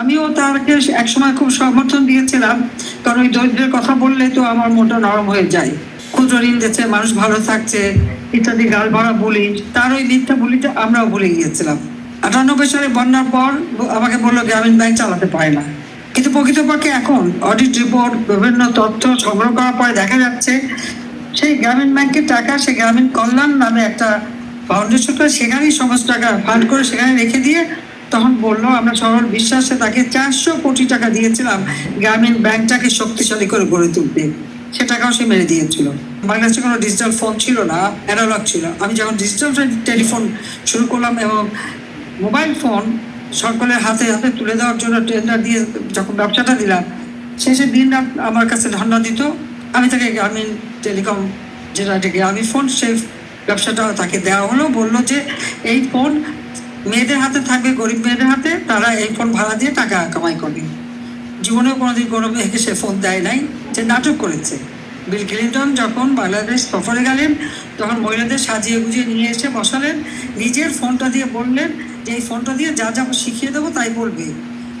আমিও তাকে একসময় খুব সমর্থন দিয়েছিলাম, কারণ ওই দরিদ্রের কথা বললে তো আমার মনটা নরম হয়ে যায়। ক্ষুদ্র ঋণ দিচ্ছে মানুষ ভালো থাকছে, ইত্যাদি গাল ভরা বলি, তার ওই মিথ্যা বলিটা আমরাও ভুলে গিয়েছিলাম। আটানব্বই সালে বন্যার পর আমাকে বলল, গ্রামীণ ব্যাংক চালাতে পারে না। কিন্তু প্রকৃতপক্ষে এখন অডিট রিপোর্ট বিভিন্ন তথ্য সংগ্রহ করার পরে দেখা যাচ্ছে, সেই গ্রামীণ ব্যাংকের টাকা সে গ্রামীণ কল্যাণ নামে একটা ফাউন্ডেশন করে সেখানেই সমস্ত টাকা ফান্ড করে সেখানে রেখে দিয়ে তখন বলল, আমরা সবার বিশ্বাসে তাকে চারশো কোটি টাকা দিয়েছিলাম, গ্রামীণ ব্যাংকটাকে শক্তিশালী করে গড়ে তুলতে। সে টাকাও সে মেরে দিয়েছিল। বাংলাদেশে কোনো ডিজিটাল ফোন ছিল না অ্যানালগ ছিল। আমি যখন ডিজিটাল টেলিফোন শুরু করলাম এবং মোবাইল ফোন সকলের হাতে হাতে তুলে দেওয়ার জন্য টেন্ডার দিয়ে যখন ব্যবসাটা দিলাম শেষে দিন রাত আমার কাছে ধর্ণা দিত, আমি তাকে গ্রামীণ টেলিকম যেটা গ্রামীণ ফোন সেই ব্যবসাটা তাকে দেওয়া হলো, বলল যে এই ফোন মেয়েদের হাতে থাকবে, গরিব মেয়েদের হাতে, তারা এই ফোন ভাড়া দিয়ে টাকা কামাই করবে। জীবনেও কোনোদিন কোনো মেয়েকে সে ফোন দেয় নাই যে নাটক করেছে। বিল ক্লিন্টন যখন বাংলাদেশ সফরে গেলেন, তখন মহিলাদের সাজিয়ে গুজিয়ে নিয়ে এসে বসালেন, নিজের ফোনটা দিয়ে বললেন যে, এই ফোনটা দিয়ে যা যা শিখিয়ে দেবো তাই বলবে।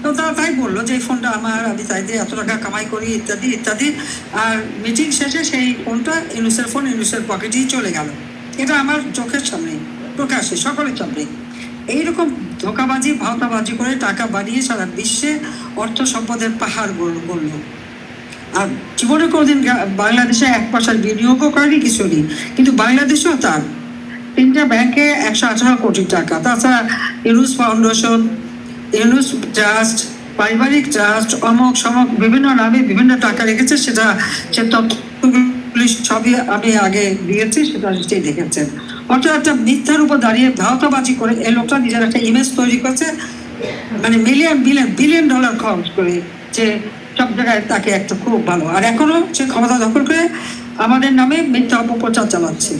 তো তারা তাই বলল যে, এই ফোনটা আমার, আমি তাই দিয়ে এত টাকা কামাই করি, ইত্যাদি ইত্যাদি। আর মিটিং শেষে সেই ফোনটা ইনুসের ফোন ইনুসের পকেটেই চলে গেল। এটা আমার চোখের সামনে প্রকাশে সকলের সামনে। এইরকম ধোকাবাজি, ভাওতাবাজি করে টাকা বাড়িয়ে সারা বিশ্বে অর্থ সম্পদের পাহাড় গড়- গড়ল আর জীবনে কোনোদিন বাংলাদেশে এক পয়সার বিনিয়োগও করেনি কিছু নেই কিন্তু বাংলাদেশেও তার। তিনটা ব্যাংকে একশো আঠারো কোটি টাকা। তাছাড়া ইউনুস ফাউন্ডেশন ইউনুস ট্রাস্ট, পারিবারিক ট্রাস্ট, অমক সমক বিভিন্ন নামে বিভিন্ন টাকা রেখেছে। সেটা সে তথ্যগুলি সবই আমি আগে দিয়েছি, সেটা নিশ্চয়ই দেখেছেন। অর্থাৎ একটা মিথ্যার উপর দাঁড়িয়ে ধাওতাবাজি করে এই লোকটা নিজের একটা ইমেজ তৈরি করেছে। মানে মিলিয়ন বিলিয়ন বিলিয়ন ডলার খরচ করে যে সব জায়গায় তাকে একটা খুব ভালো। আর এখনও সে ক্ষমতা দখল করে আমাদের নামে মিথ্যা অপপ্রচার চালাচ্ছে।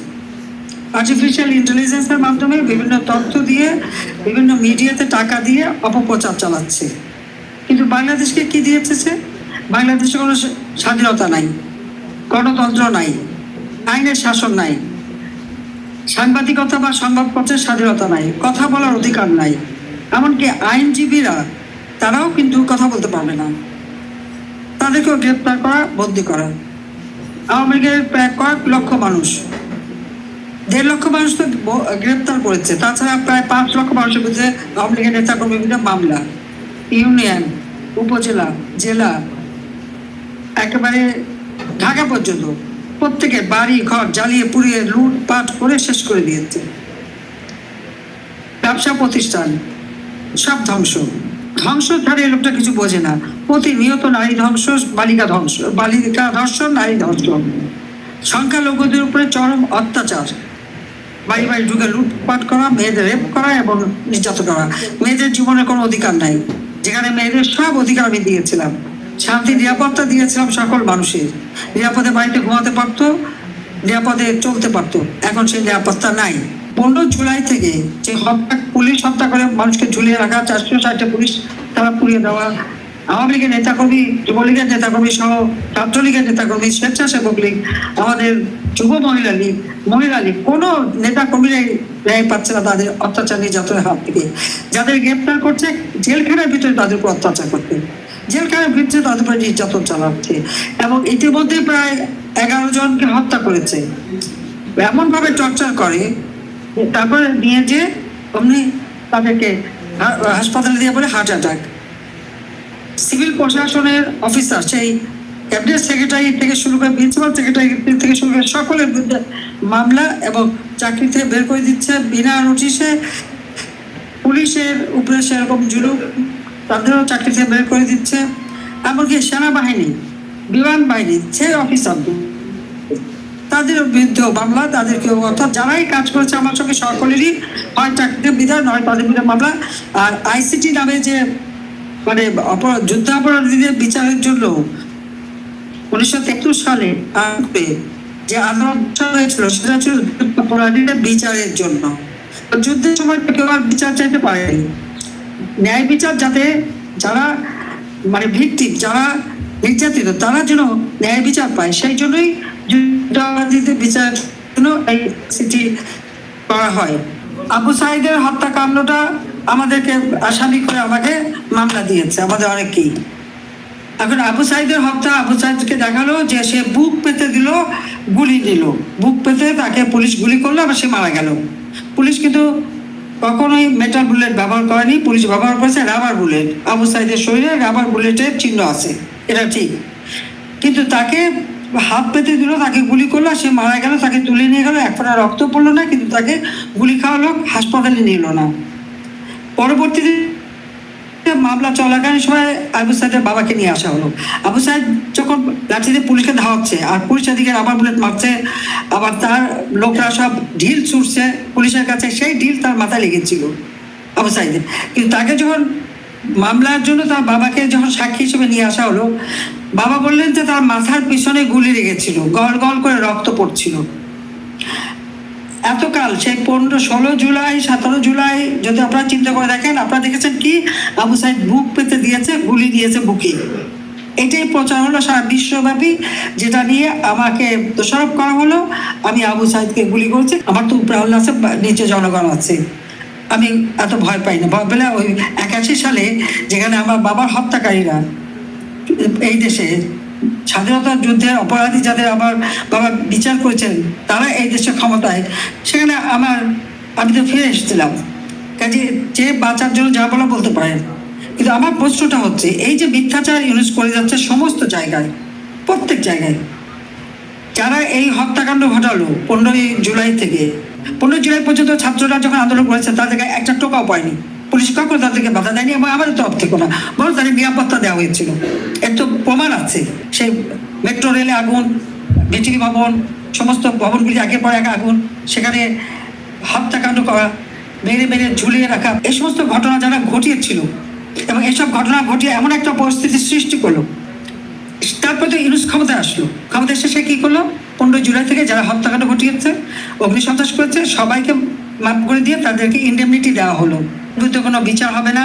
আর্টিফিশিয়াল ইন্টেলিজেন্সের মাধ্যমে বিভিন্ন তথ্য দিয়ে, বিভিন্ন মিডিয়াতে টাকা দিয়ে অপপ্রচার চালাচ্ছে। কিন্তু বাংলাদেশকে কি দিয়েছে সে? বাংলাদেশে কোনো স্বাধীনতা নাই, গণতন্ত্র নাই, আইনের শাসন নাই। সাংবাদিকতা বা সংবাদপত্রের স্বাধীনতা নাই, কথা বলার অধিকার নাই। এমনকি আইনজীবীরা, তারাও কিন্তু কথা বলতে পারবে না। তাদেরকেও গ্রেপ্তার করা, বন্দি করা। আওয়ামী লীগের প্রায় কয়েক লক্ষ মানুষ। দেড় লক্ষ মানুষ তো গ্রেপ্তার করেছে। তাছাড়া প্রায় পাঁচ লক্ষ মানুষের বিরুদ্ধে আওয়ামী লীগের নেতাকর্মীর মামলা। ইউনিয়ন, উপজেলা, জেলা, একেবারে ঢাকা পর্যন্ত। প্রত্যেকের বাড়ি, ঘর জ্বালিয়ে পুড়িয়ে লুটপাট করে শেষ করে দিয়েছে। ব্যবসা প্রতিষ্ঠান সব ধ্বংস। ধ্বংস ছাড়া লোকটা কিছু বোঝে না। প্রতিনিয়ত নারী ধ্বংস, বালিকা ধ্বংস, বালিকা ধর্ষণ, নারী ধর্ষণ সংখ্যালঘুদের উপরে চরম অত্যাচার। বাড়ি বাড়ি ঢুকে লুটপাট করা, মেয়েদের রেপ করা এবং নির্যাতন করা। মেয়েদের জীবনের কোনো অধিকার নাই। যেখানে মেয়েদের সব অধিকার আমি দিয়েছিলাম। শান্তি, নিরাপত্তা দিয়েছিলাম সকল মানুষের। নিরাপদে বাড়িতে ঘুমাতে পারতো, নিরাপদে চলতে পারতো। এখন সেই নিরাপত্তা নাই। পনেরো জুলাই থেকে যে হত্যা, পুলিশ হত্যা করে মানুষকে ঝুলিয়ে রাখা, চারশো ষাটটা পুলিশ তারা পুড়িয়ে দেওয়া, আওয়ামী লীগের নেতাকর্মী, যুবলীগের নেতাকর্মী সহ ছাত্রলীগের নেতাকর্মী, স্বেচ্ছাসেবক লীগ, আমাদের যুব মহিলা লীগ মহিলা লীগ, কোনো নেতাকর্মীরাই ন্যায় পাচ্ছে না তাদের অত্যাচার নির্যাতনের হাত থেকে। যাদের গ্রেপ্তার করছে, জেলখানার ভিতরে তাদের উপর অত্যাচার করতে জেলখানার ভিতরে তাদের উপরে নির্যাতন চালাচ্ছে এবং ইতিমধ্যে প্রায় এগারো জনকে হত্যা করেছে। এমন ভাবে টর্চার করে তারপরে নিয়ে যে অমনি তাদেরকে হাসপাতালে দিয়ে বলে হার্ট অ্যাটাক। সিভিল প্রশাসনের অফিসার, সেই ক্যাবিনেট সেক্রেটারি থেকে শুরু করে প্রিন্সিপাল সেক্রেটারি থেকে শুরু করে সকলের বিরুদ্ধে মামলা এবং চাকরি থেকে বের করে দিচ্ছে। বিনা নোটিশে পুলিশের উপরে সেরকম জুলুম তাদেরও চাকরি থেকে বের করে দিচ্ছে। এমনকি সেনাবাহিনী, বিমান বাহিনী, সেই অফিসার তাদের বিরুদ্ধে মামলা তাদেরকে অর্থাৎ যারাই কাজ করেছে, আমার সঙ্গে সকলেরই হয় চাকরিতে বিধায় নয় তাদের বিরুদ্ধে মামলা। আর আইসিটি নামে যে মানে অপরাধ যুদ্ধাপরাধীদের বিচারের জন্য উনিশশো তেত্রিশ সালে যে আদালত হয়েছিল, সেটা ছিল যুদ্ধাপরাধীদের বিচারের জন্য। যুদ্ধের সময় কেউ আর বিচার চাইতে পারেনি। ন্যায় বিচার যাতে যারা মানে ভিক্টিম যারা নির্যাতিত, তারা যেন ন্যায় বিচার পায়। সেই জন্যই যুদ্ধাপরাধীদের বিচার জন্য এই সিটি করা হয়। আবু সাইদের হত্যাকাণ্ডটা আমাদেরকে আসামি করে আমাকে মামলা দিয়েছে, আমাদের অনেকেই এখন আবু সাইদের হত্যা, আবু সাইদকে দেখাল যে সে বুক পেতে দিল, গুলি দিল বুক পেতে তাকে পুলিশ গুলি করল, আবার সে মারা গেল। পুলিশ কিন্তু কখনোই মেটাল বুলেট ব্যবহার করেনি পুলিশ ব্যবহার করেছে রাবার বুলেট আবু সাইদের শরীরে রাবার বুলেটের চিহ্ন আছে, এটা ঠিক। কিন্তু তাকে হাফ পেতে দিল, তাকে গুলি করল সে মারা গেল, তাকে তুলে নিয়ে গেল, এক ফোঁটা রক্ত পড়ল না, কিন্তু তাকে গুলি খাওয়ালো, হাসপাতালে নিল না। পরবর্তীতে মামলা চলাকালীন সময় আবু সাইদের বাবাকে নিয়ে আসা হলো। আবু সাইদ যখন লাঠিতে পুলিশকে ধাওয়াচ্ছে আর পুলিশ এদিকে রাবার বুলেট মারছে, আবার তার লোকরা সব ঢিল ছুটছে পুলিশের কাছে, সেই ঢিল তার মাথায় লেগেছিল আবু সাইদের কিন্তু তাকে যখন মামলার জন্য তার বাবাকে যখন সাক্ষী হিসেবে নিয়ে আসা হলো, বাবা বললেন যে তার মাথার পিছনে গুলি লেগেছিল, গল গল করে রক্ত পড়ছিল। এতকাল, সেই পনেরো ষোলো জুলাই, সতেরো জুলাই, যদি আপনারা চিন্তা করে দেখেন, আপনারা দেখেছেন কি? আবু সাইদ বুক পেতে দিয়েছে, গুলি দিয়েছে বুকে। এটাই প্রচার হলো সারা বিশ্বব্যাপী, যেটা নিয়ে আমাকে দোষারোপ করা হলো। আমি আবু সাইদকে গুলি করেছি। আমার তো উপরে আল্লাহ আছে নিচে জনগণ আছে। আমি এত ভয় পাই না। ভয় পেলে ওই একাশি সালে যেখানে আমার বাবার হত্যাকারীরা, এই দেশে স্বাধীনতা যুদ্ধের অপরাধী যাদের আমার বাবা বিচার করেছেন, তারা এই দেশের ক্ষমতায়। সেখানে আমার আমি তো ফিরে এসেছিলাম। কাজে যে বাঁচার জন্য যা বলা বলতে পারেন। কিন্তু আমার প্রশ্নটা হচ্ছে, এই যে মিথ্যাচার ইউজ করে যাচ্ছে সমস্ত জায়গায়, প্রত্যেক জায়গায়, যারা এই হত্যাকাণ্ড ঘটালো পনেরোই জুলাই থেকে, পনেরোই জুলাই পর্যন্ত ছাত্ররা যখন আন্দোলন করেছে তাদেরকে একটা টোকাও পায়নি পুলিশ কখনো তাদেরকে বাধা দেয়নি? এবং আমাদের তরফ থেকে না। বরং তাদের নিরাপত্তা দেওয়া হয়েছিল। এর তো প্রমাণ আছে। সেই মেট্রো রেলে আগুন, বিটিভি ভবন, সমস্ত ভবনগুলি আগে পরে এক আগুন, সেখানে হত্যাকাণ্ড করা, মেরে মেরে ঝুলিয়ে রাখা, এই সমস্ত ঘটনা যারা ঘটিয়েছিল, এবং এসব ঘটনা ঘটিয়ে এমন একটা পরিস্থিতি সৃষ্টি করল। তারপরে তো ইউনুস ক্ষমতায় আসলো। ক্ষমতা এসে সে কি করল? পনেরোই জুলাই থেকে যারা হত্যাকাণ্ড ঘটিয়েছে, অগ্নিসন্ত্রাস করেছে, সবাইকে মাফ করে দিয়ে তাদেরকে ইন্ডেমনিটি দেওয়া হলো। বিরুদ্ধে কোনো বিচার হবে না,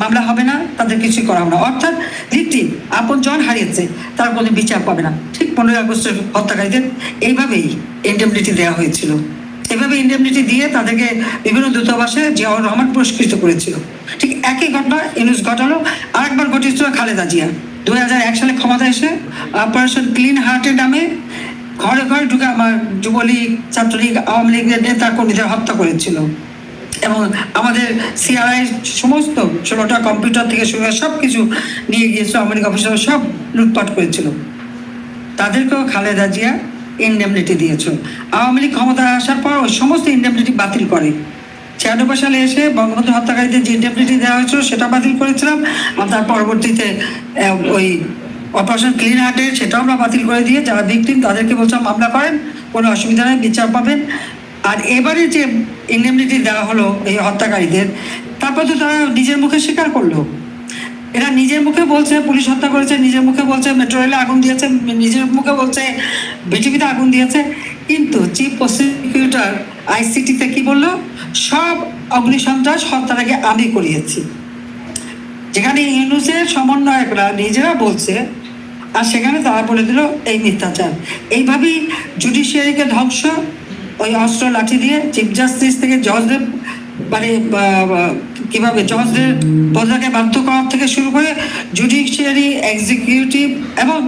মামলা হবে না, তাদের কিছুই করা হবে না। অর্থাৎ ভিকটিম আপন জন হারিয়েছে, তার কোনো বিচার পাবে না। ঠিক পনেরোই আগস্টের হত্যাকারীদের এইভাবেই ইন্ডেমনিটি দেওয়া হয়েছিল। এভাবে ইন্ডেমনিটি দিয়ে তাদেরকে বিভিন্ন দূতাবাসে জিয়াউর রহমান পুরস্কৃত করেছিল। ঠিক একই ঘটনা ইউনুস ঘটালো। আরেকবার ঘটিয়েছিল খালেদা জিয়া। দু হাজার এক সালে ক্ষমতা এসে অপারেশন ক্লিন হার্টের নামে ঘরে ঘরে ঢুকে আমার যুবলীগ, ছাত্রলীগ, আওয়ামী লীগের নেতা কর্মীদের হত্যা করেছিল। এবং আমাদের সিআরআই সমস্ত ষোলোটা কম্পিউটার থেকে শুরু সব কিছু নিয়ে গিয়েছিল আওয়ামী লীগ অফিসার সব লুটপাট করেছিল। তাদেরকেও খালেদা জিয়া ইন্ডেমনিটি দিয়েছিল আওয়ামী লীগ ক্ষমতায় আসার পর ওই সমস্ত ইন্ডেমনিটি বাতিল করে। ছিয়ানব্বই সালে এসে বঙ্গবন্ধু হত্যাকারীদের যে ইন্ডেমনিটি দেওয়া হয়েছিল, সেটা বাতিল করেছিলাম। আর তার পরবর্তীতে ওই অপারেশন ক্লিন হার্টের সেটাও আমরা বাতিল করে দিয়ে যারা ভিকটিম তাদেরকে বলছিলাম, মামলা করেন, কোনো অসুবিধা নেই, বিচার পাবেন। আর এবারে যে ইন্ডেমনিটি দেওয়া হলো এই হত্যাকারীদের, তারপর তো তারা নিজের মুখে স্বীকার করল। এরা নিজের মুখে বলছে, পুলিশ হত্যা করেছে, নিজের মুখে বলছে মেট্রো রেলে আগুন দিয়েছে, নিজের মুখে বলছে বিটিভিতে আগুন দিয়েছে। কিন্তু চিফ প্রসিকিউটর আইসিটিতে কি বলল? সব অগ্নিসন্ত্রাস হত্যাটাকে আমি করিয়েছি। যেখানে ইউনুসের সমন্বয়করা নিজেরা বলছে আর সেখানে তারা বলে দিল, এই মিথ্যাচার। এইভাবেই জুডিশিয়ারিকে ধ্বংস, ওই অস্ত্র লাঠি দিয়ে চিফ জাস্টিস থেকে জজদের মানে কীভাবে জজদের পদাকে বাধ্য করার থেকে শুরু করে জুডিশিয়ারি এক্সিকিউটিভ এবং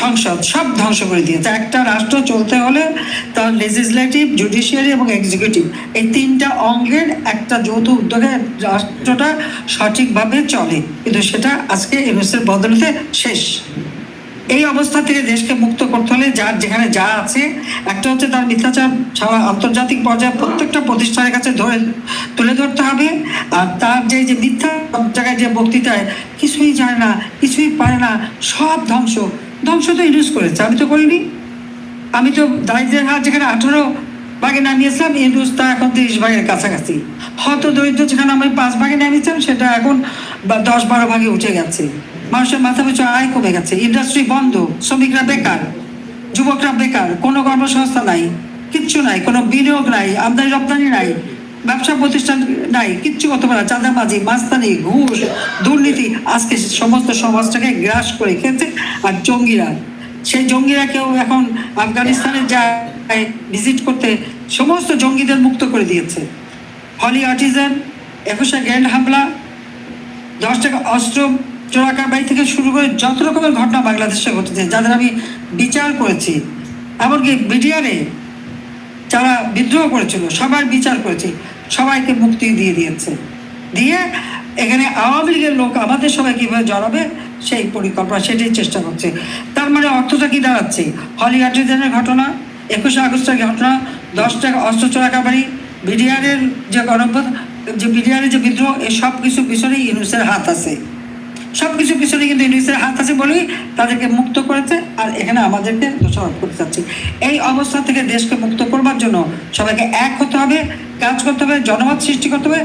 সংসদ, সব ধ্বংস করে দিয়েছে। একটা রাষ্ট্র চলতে হলে তার লেজিসলেটিভ জুডিশিয়ারি এবং এক্সিকিউটিভ এই তিনটা অঙ্গের একটা যৌথ উদ্যোগে রাষ্ট্রটা সঠিকভাবে চলে। কিন্তু সেটা আজকে ইউনুসের বদলতে শেষ। এই অবস্থা থেকে দেশকে মুক্ত করতে হলে যার যেখানে যা আছে, একটা হচ্ছে তার মিথ্যাচার ছাড়া আন্তর্জাতিক পর্যায়ে প্রত্যেকটা প্রতিষ্ঠানের কাছে ধরে, তুলে ধরতে হবে। আর তার যে যে মিথ্যা জায়গায় যে বক্তৃতায় কিছুই জানে না, কিছুই পারে না, সব ধ্বংস। ধ্বংস তো ইউজ করেছে, আমি তো করিনি। আমি তো দারিদ্রের হার যেখানে আঠারো ভাগে নামিয়েছিলাম ইউনুস তা এখন তিরিশ ভাগের কাছাকাছি। হয়তো দরিদ্র যেখানে আমি পাঁচ ভাগে নামিয়েছিলাম, সেটা এখন দশ বারো ভাগে উঠে গেছে। মানুষের মাথা পিছু আয় কমে গেছে। ইন্ডাস্ট্রি বন্ধ, শ্রমিকরা বেকার, যুবকরা বেকার, কোনো কর্মসংস্থা নাই, কিচ্ছু নাই, কোনো বিনিয়োগ নাই, আমদানি রপ্তানি নাই, ব্যবসা প্রতিষ্ঠান নাই, কিচ্ছু করতে পারে চাঁদাবাজি, মাস্তানি, ঘুষ, দুর্নীতি, আজকে সমস্ত সমাজটাকে গ্রাস করে খেয়েছে আর জঙ্গিরা। সেই জঙ্গিরা কেউ এখন আফগানিস্তানে যায় ভিজিট করতে সমস্ত জঙ্গিদের মুক্ত করে দিয়েছে। হলি আর্টিজান একুশে গ্র্যান্ড হামলা, দশ টাকা অস্ত্র চোরাকারবারি থেকে শুরু করে যত রকমের ঘটনা বাংলাদেশে ঘটেছে, যাদের আমি বিচার করেছি, এমনকি বিডিআরে যারা বিদ্রোহ করেছিল, সবার বিচার করেছি, সবাইকে মুক্তি দিয়ে দিয়েছে। দিয়ে এখানে আওয়ামী লীগের লোক আমাদের সবাই কীভাবে জড়াবে, সেই পরিকল্পনা, সেটাই চেষ্টা করছে। তার মানে অর্থটা কি দাঁড়াচ্ছে? হলি আর্টিজেনের ঘটনা, একুশে আগস্টের ঘটনা দশ টাকা অস্ত্র চোরাকাবারি বিডিআরের যে গণপথ যে বিডিআরের যে বিদ্রোহ এই সব কিছু পিছনেই ইউনুসের হাত আছে। সব কিছু পিছনে কিন্তু ইউনিসের হাত আছে বলেই তাদেরকে মুক্ত করেছে আর এখানে আমাদেরকে দোষারোপ করতে চাচ্ছি এই অবস্থা থেকে দেশকে মুক্ত করবার জন্য সবাইকে এক হতে হবে, কাজ করতে হবে, জনমত সৃষ্টি করতে হবে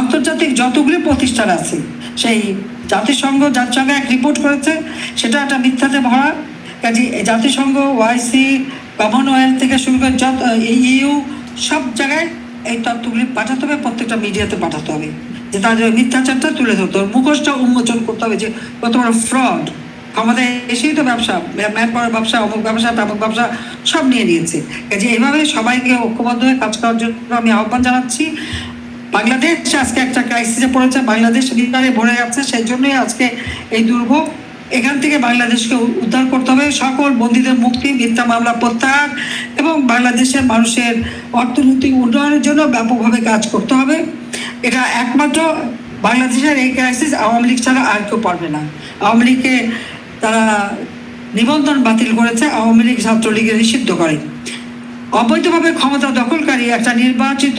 আন্তর্জাতিক যতগুলি প্রতিষ্ঠান আছে, সেই জাতিসংঘ জাতিসংঘ এক রিপোর্ট করেছে, সেটা একটা মিথ্যাতে ভরা। কাজে জাতিসংঘ ওয়াইসি কমনওয়েলথ থেকে শুরু করে যত ইউ, সব জায়গায় এই তথ্যগুলি পাঠাতে হবে, প্রত্যেকটা মিডিয়াতে পাঠাতে হবে। যে তাদের মিথ্যাচারটা তুলে ধরতে হবে মুখোশটা উন্মোচন করতে হবে যে কত বড় ফ্রড আমাদের এসেই তো ব্যবসা ম্যান পাওয়ার ব্যবসা, অমুক ব্যবসা, তামুক ব্যবসা, সব নিয়ে নিয়েছে। কাজে এইভাবে সবাইকে ঐক্যবদ্ধ হয়ে কাজ করার জন্য আমি আহ্বান জানাচ্ছি। বাংলাদেশ আজকে একটা ক্রাইসিসে পড়েছে, বাংলাদেশ বিকারে ভরে যাচ্ছে, সেই জন্যই আজকে এই দুর্ভোগ। এখান থেকে বাংলাদেশকে উদ্ধার করতে হবে। সকল বন্দীদের মুক্তি মিথ্যা মামলা প্রত্যাহার এবং বাংলাদেশের মানুষের অর্থনৈতিক উন্নয়নের জন্য ব্যাপকভাবে কাজ করতে হবে। এটা একমাত্র বাংলাদেশের এই ক্রাইসিস আওয়ামী লীগ ছাড়া আর কেউ পারবে না। আওয়ামী লীগকে তারা নিবন্ধন বাতিল করেছে, আওয়ামী লীগ ছাত্রলীগের নিষিদ্ধ করে। অবৈধভাবে ক্ষমতা দখলকারী একটা নির্বাচিত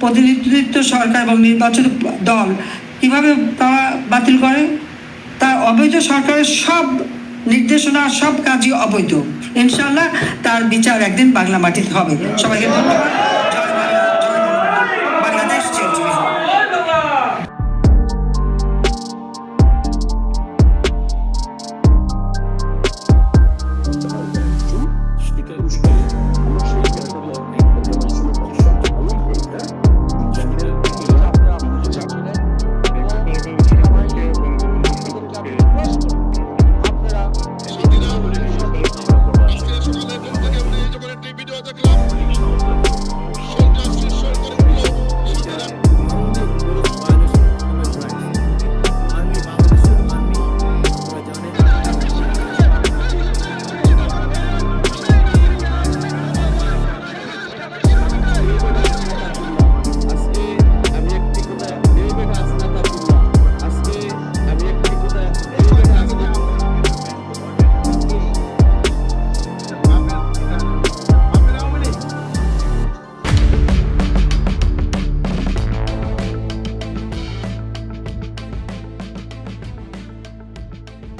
প্রতিনিধিত্ব সরকার এবং নির্বাচিত দল কীভাবে তারা বাতিল করে? তার অবৈধ সরকারের সব নির্দেশনা, সব কাজই অবৈধ। ইনশাল্লাহ তার বিচার একদিন বাংলা মাটিতে হবে। সবাইকে ধন্যবাদ।